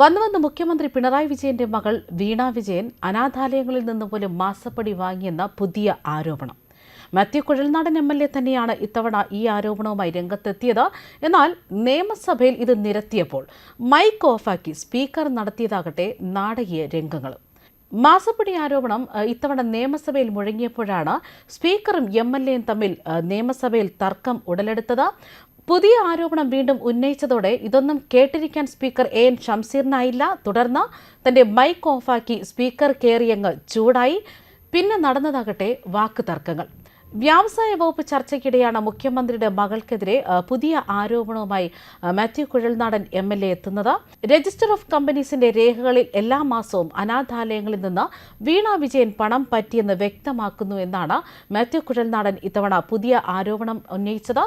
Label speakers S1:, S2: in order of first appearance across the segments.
S1: വന്നു വന്ന് മുഖ്യമന്ത്രി പിണറായി വിജയന്റെ മകൾ വീണ വിജയൻ അനാഥാലയങ്ങളിൽ നിന്ന് പോലും മാസപ്പടി വാങ്ങിയെന്ന പുതിയ ആരോപണം. Mathew Kuzhalnadan M L A തന്നെയാണ് ഇത്തവണ ഈ ആരോപണവുമായി രംഗത്തെത്തിയത്. എന്നാൽ നിയമസഭയിൽ ഇത് നിരത്തിയപ്പോൾ മൈക്ക് ഓഫാക്കി സ്പീക്കർ നടത്തിയതാകട്ടെ നാടകീയ രംഗങ്ങളും മാസപ്പടി ആരോപണം ഇത്തവണ നിയമസഭയിൽ മുഴങ്ങിയപ്പോഴാണ് സ്പീക്കറും എം എൽ എയും തമ്മിൽ നിയമസഭയിൽ തർക്കം ഉടലെടുത്തത്. പുതിയ ആരോപണം വീണ്ടും ഉന്നയിച്ചതോടെ ഇതൊന്നും കേട്ടിരിക്കാൻ സ്പീക്കർ എ എൻ ഷംസീറിനായില്ല തുടർന്ന് തന്റെ മൈക്ക് ഓഫാക്കി സ്പീക്കർ കയറിയങ്ങ് ചൂടായി. പിന്നെ നടന്നതാകട്ടെ വാക്ക് തർക്കങ്ങൾ. വ്യാവസായ വകുപ്പ് ചർച്ചയ്ക്കിടെയാണ് മുഖ്യമന്ത്രിയുടെ മകൾക്കെതിരെ പുതിയ ആരോപണവുമായി Mathew Kuzhalnadan M L A എത്തുന്നത്. രജിസ്റ്റർ ഓഫ് കമ്പനീസിന്റെ രേഖകളിൽ എല്ലാ മാസവും അനാഥാലയങ്ങളിൽ നിന്ന് വീണ വിജയൻ പണം പറ്റിയെന്ന് വ്യക്തമാക്കുന്നു എന്നാണ് മാത്യു കുഴൽനാടൻ ഇത്തവണ പുതിയ ആരോപണം ഉന്നയിച്ചത്.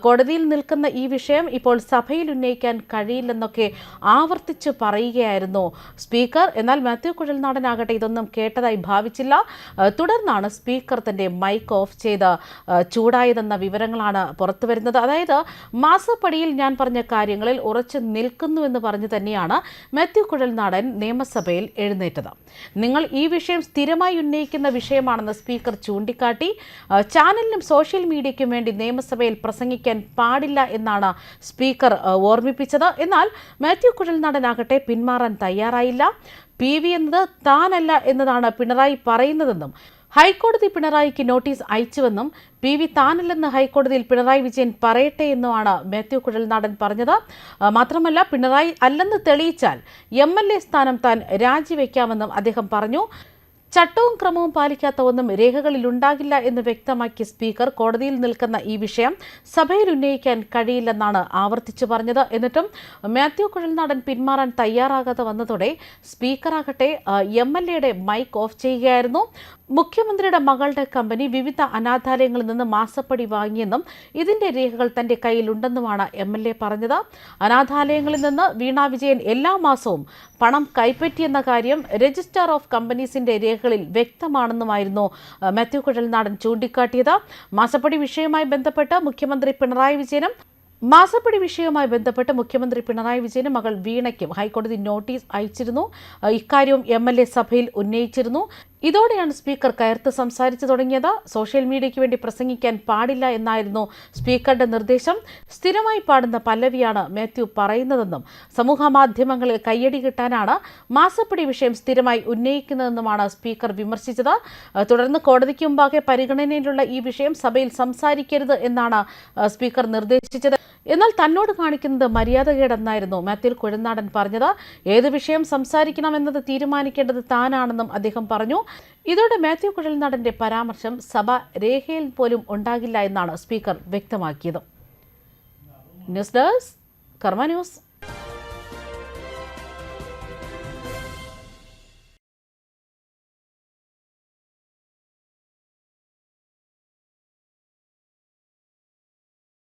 S1: കോടതിയിൽ നിൽക്കുന്ന ഈ വിഷയം ഇപ്പോൾ സഭയിൽ ഉന്നയിക്കാൻ കഴിയില്ലെന്നൊക്കെ ആവർത്തിച്ച് പറയുകയായിരുന്നു സ്പീക്കർ. എന്നാൽ മാത്യു കുഴൽനാടനാകട്ടെ ഇതൊന്നും കേട്ടതായി ഭാവിച്ചില്ല. തുടർന്നാണ് സ്പീക്കർ തന്റെ മൈക്ക് ഓഫ് ചെയ്ത് ചൂടായതെന്ന വിവരങ്ങളാണ് പുറത്തു വരുന്നത്. അതായത് മാസപ്പടിയിൽ ഞാൻ പറഞ്ഞ കാര്യങ്ങളിൽ ഉറച്ചു നിൽക്കുന്നുവെന്ന് പറഞ്ഞു തന്നെയാണ് മാത്യു കുഴൽനാടൻ നിയമസഭയിൽ എഴുന്നേറ്റത്. നിങ്ങൾ ഈ വിഷയം സ്ഥിരമായി ഉന്നയിക്കുന്ന വിഷയമാണെന്ന് സ്പീക്കർ ചൂണ്ടിക്കാട്ടി ചാനലിനും സോഷ്യൽ മീഡിയയ്ക്കും വേണ്ടി നിയമസഭയിൽ പ്രസംഗിക്കാൻ പാടില്ല എന്നാണ് സ്പീക്കർ ഓർമ്മിപ്പിച്ചത്. എന്നാൽ മാത്യു കുഴൽനാടനാകട്ടെ പിന്മാറാൻ തയ്യാറായില്ല. പി വി എന്നത് താനല്ല എന്നതാണ് പിണറായി പറയുന്നതെന്നും ഹൈക്കോടതി പിണറായിക്ക് നോട്ടീസ് അയച്ചുവെന്നും പി വി താനല്ലെന്ന് ഹൈക്കോടതിയിൽ പിണറായി വിജയൻ പറയട്ടെ എന്നുമാണ് മാത്യു കുഴൽനാടൻ പറഞ്ഞത്. മാത്രമല്ല പിണറായി അല്ലെന്ന് തെളിയിച്ചാൽ എം എൽ എ സ്ഥാനം താൻ രാജിവെക്കാമെന്നും അദ്ദേഹം പറഞ്ഞു. ചട്ടവും ക്രമവും പാലിക്കാത്ത ഒന്നും രേഖകളിൽ ഉണ്ടാകില്ല എന്ന് വ്യക്തമാക്കിയ സ്പീക്കർ കോടതിയിൽ നിൽക്കുന്ന ഈ വിഷയം സഭയിൽ ഉന്നയിക്കാൻ കഴിയില്ലെന്നാണ് ആവർത്തിച്ചു പറഞ്ഞത്. എന്നിട്ടും മാത്യു കുഴൽനാടൻ പിന്മാറാൻ തയ്യാറാകാതെ വന്നതോടെ സ്പീക്കറാകട്ടെ എം എൽ എയുടെ മൈക്ക് ഓഫ് ചെയ്യുകയായിരുന്നു. മുഖ്യമന്ത്രിയുടെ മകളുടെ കമ്പനി വിവിധ അനാഥാലയങ്ങളിൽ നിന്ന് മാസപ്പടി വാങ്ങിയെന്നും ഇതിന്റെ രേഖകൾ തന്റെ കയ്യിലുണ്ടെന്നുമാണ് എം എൽ എ പറഞ്ഞത്. അനാഥാലയങ്ങളിൽ നിന്ന് വീണ വിജയൻ എല്ലാ മാസവും പണം കൈപ്പറ്റിയെന്ന കാര്യം രജിസ്ട്രാർ ഓഫ് കമ്പനീസിന്റെ രേഖകളിൽ വ്യക്തമാണെന്നുമായിരുന്നു മാത്യു കുഴൽനാടൻ ചൂണ്ടിക്കാട്ടിയത്. മാസപ്പടി വിഷയവുമായി ബന്ധപ്പെട്ട് മുഖ്യമന്ത്രി പിണറായി വിജയനും മാസപ്പടി വിഷയവുമായി ബന്ധപ്പെട്ട് മുഖ്യമന്ത്രി പിണറായി വിജയനും മകൾ വീണയ്ക്കും ഹൈക്കോടതി നോട്ടീസ് അയച്ചിരുന്നു. ഇക്കാര്യവും എ സഭയിൽ ഉന്നയിച്ചിരുന്നു. ഇതോടെയാണ് സ്പീക്കർ കയർത്ത് സംസാരിച്ചു തുടങ്ങിയത്. സോഷ്യൽ മീഡിയയ്ക്ക് വേണ്ടി പ്രസംഗിക്കാൻ പാടില്ല എന്നായിരുന്നു സ്പീക്കറുടെ നിർദ്ദേശം. സ്ഥിരമായി പാടുന്ന പല്ലവിയാണ് മാത്യു പറയുന്നതെന്നും സമൂഹ മാധ്യമങ്ങളിൽ കയ്യടി കിട്ടാനാണ് മാസപ്പടി വിഷയം സ്ഥിരമായി ഉന്നയിക്കുന്നതെന്നുമാണ് സ്പീക്കർ വിമർശിച്ചത്. തുടർന്ന് കോടതിക്ക് മുമ്പാകെ പരിഗണനയിലുള്ള ഈ വിഷയം സഭയിൽ സംസാരിക്കരുത് എന്നാണ് സ്പീക്കർ നിർദ്ദേശിച്ചത്. എന്നാൽ തന്നോട് കാണിക്കുന്നത് മര്യാദകേടെന്നായിരുന്നു മാത്യു കുഴനാടൻ പറഞ്ഞത്. ഏത് വിഷയം സംസാരിക്കണമെന്നത് തീരുമാനിക്കേണ്ടത് താനാണെന്നും അദ്ദേഹം പറഞ്ഞു. ഇതോടെ മാത്യു കുഴൽനാടന്റെ പരാമർശം സഭ രേഖയിൽ പോലും ഉണ്ടാകില്ല എന്നാണ് സ്പീക്കർ വ്യക്തമാക്കിയത്. News desk Karma news.